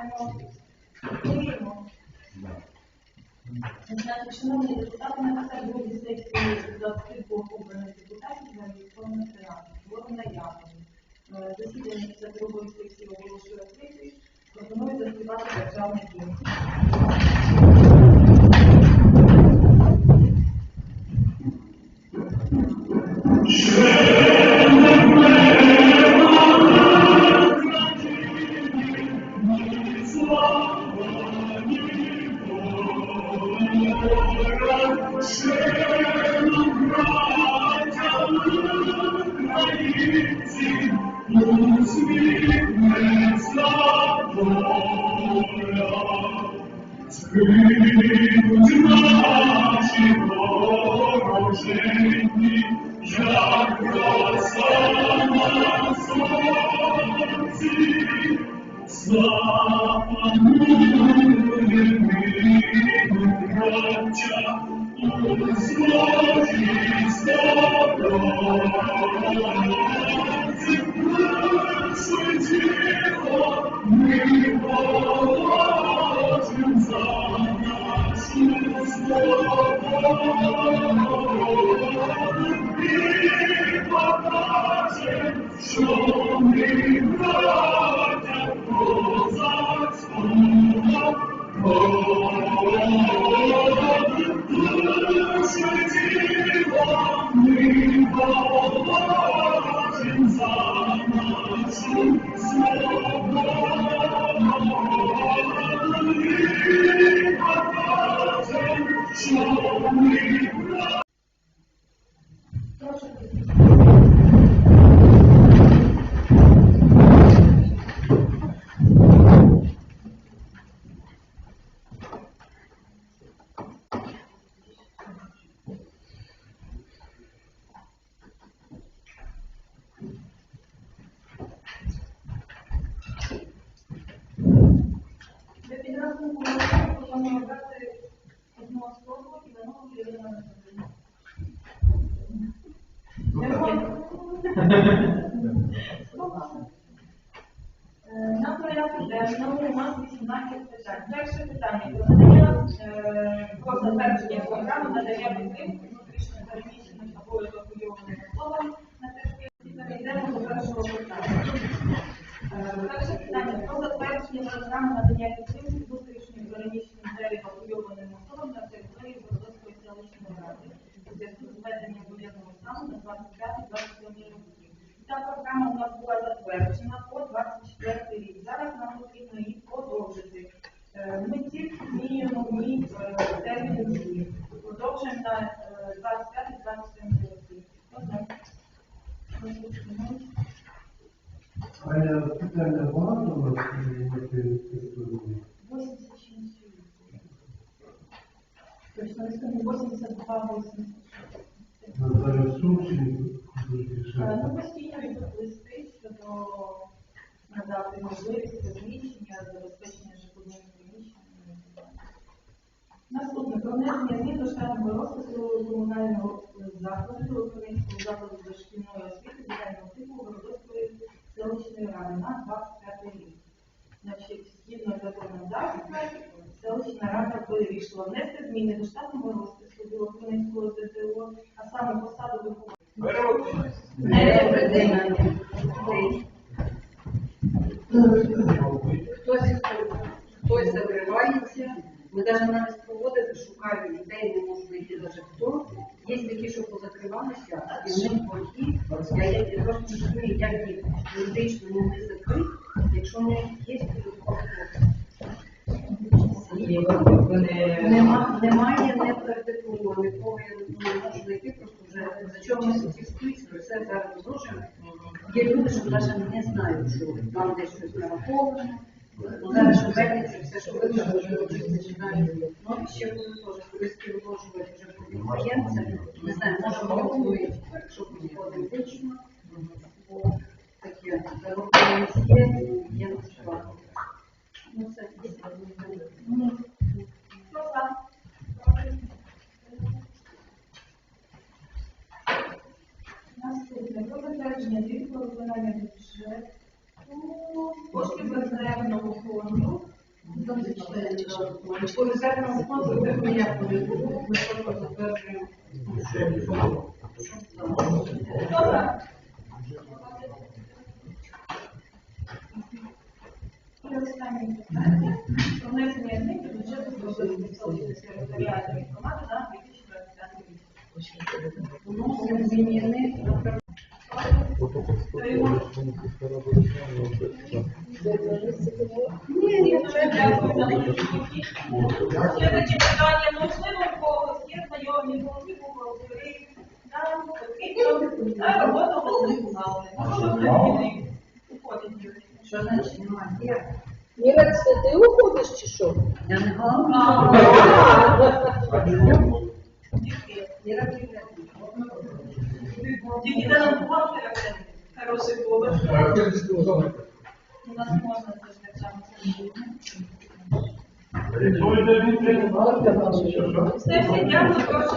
Починаємо. Голосуємо. Шановні депутати, на це другій сесії за двох обраних депутатів зареєстровано 13. Було наявно. Е, Засідання після другої сесії оголошує відкритим. Пропоную заспівати державний Слава гімн. Прошу Nossa, На порядку денному у нас 18 питань. Перше питання про надання про затвердження програми надання підтримки внутрішньо переміщеним або евакуйованим особам на території перейдемо до першого питання. Перше питання про затвердження програми надання підтримки внутрішньо переміщеним та евакуйованим особам на території Бородоцької селищної ради у зв'язку з введенням воєнного стану на 25-27 роки. Ця програма у нас штатного розпису комунального закладу Українського закладу дошкільної освіти дитячого типу Городоцької селищної ради на 25 рік. Значить, згідно законодавства, селищна рада вирішила внести зміни до штатного розпису Білоконецького ЗТО, а саме посаду вихователя. Закривається. Ми навіть навіть проводити, шукаємо дітей, не можу знайти навіть хто. Є такі, що позакривалися, і в них борги. Я, я, я просто не розумію, як їх юридично могли закрити, якщо них є. Нема, немає не передиплому, нікого я не можу знайти, просто вже за чого ми всі списуємо, все зараз розрушимо. Є люди, що навіть не знають, що там десь щось нараховано. Ну, зараз що вернеться, все, що видно, вже вже починають. Ну, і ще буде теж туристи виложувати вже по підприємцям. Не знаю, може голосують, що підходить вічно. Бо таке, дорогу є, є на справу. Ну, це дійсно. Хто за? Наступне про затвердження звіту про коштів резервного фонду По резервному фонду ми просто затверджуємо. Добре. І останнє питання. Про внесення змін до бюджету Київської територіальної громади на 2025 рік. Вносимо зміни. Ні, ні, вже дякую за відповіді. Ще такі питання, можливо, в когось є знайомі, голови бухгалтери, нам потрібно на роботу голови бухгалтери. Можливо, зміни уходять. Що значить немає? Є. Це ти уходиш чи що? Я не головна. Іра Кривенко. Тільки де нам бухгалтера це хороший. У нас можна це так. Все, все, дякую, прошу.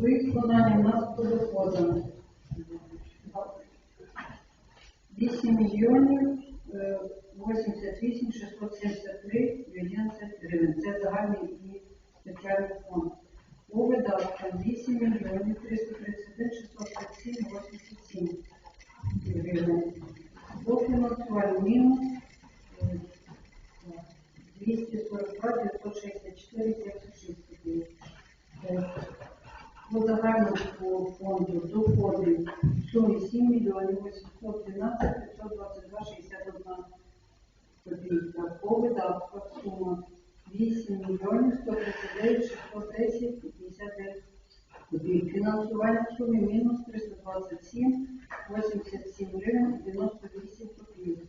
Виконання у нас по доходам. 8 мільйонів е, 88 673 11 гривень. Це загальний і спеціальний фонд. По видаткам 8 мільйонів 331 637 87 гривень. По фінансуванню мінус е, 242 964 76 гривень. По загальному фонду доходів в сумі 7 мільйонів 812 522 61 Подивіться, по видатках сума 8 мільйонів 139 610 59 копійок. Фінансування в сумі мінус 327 87 гривень 98 копійок.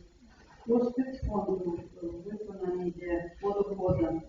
По фонду виконання по доходам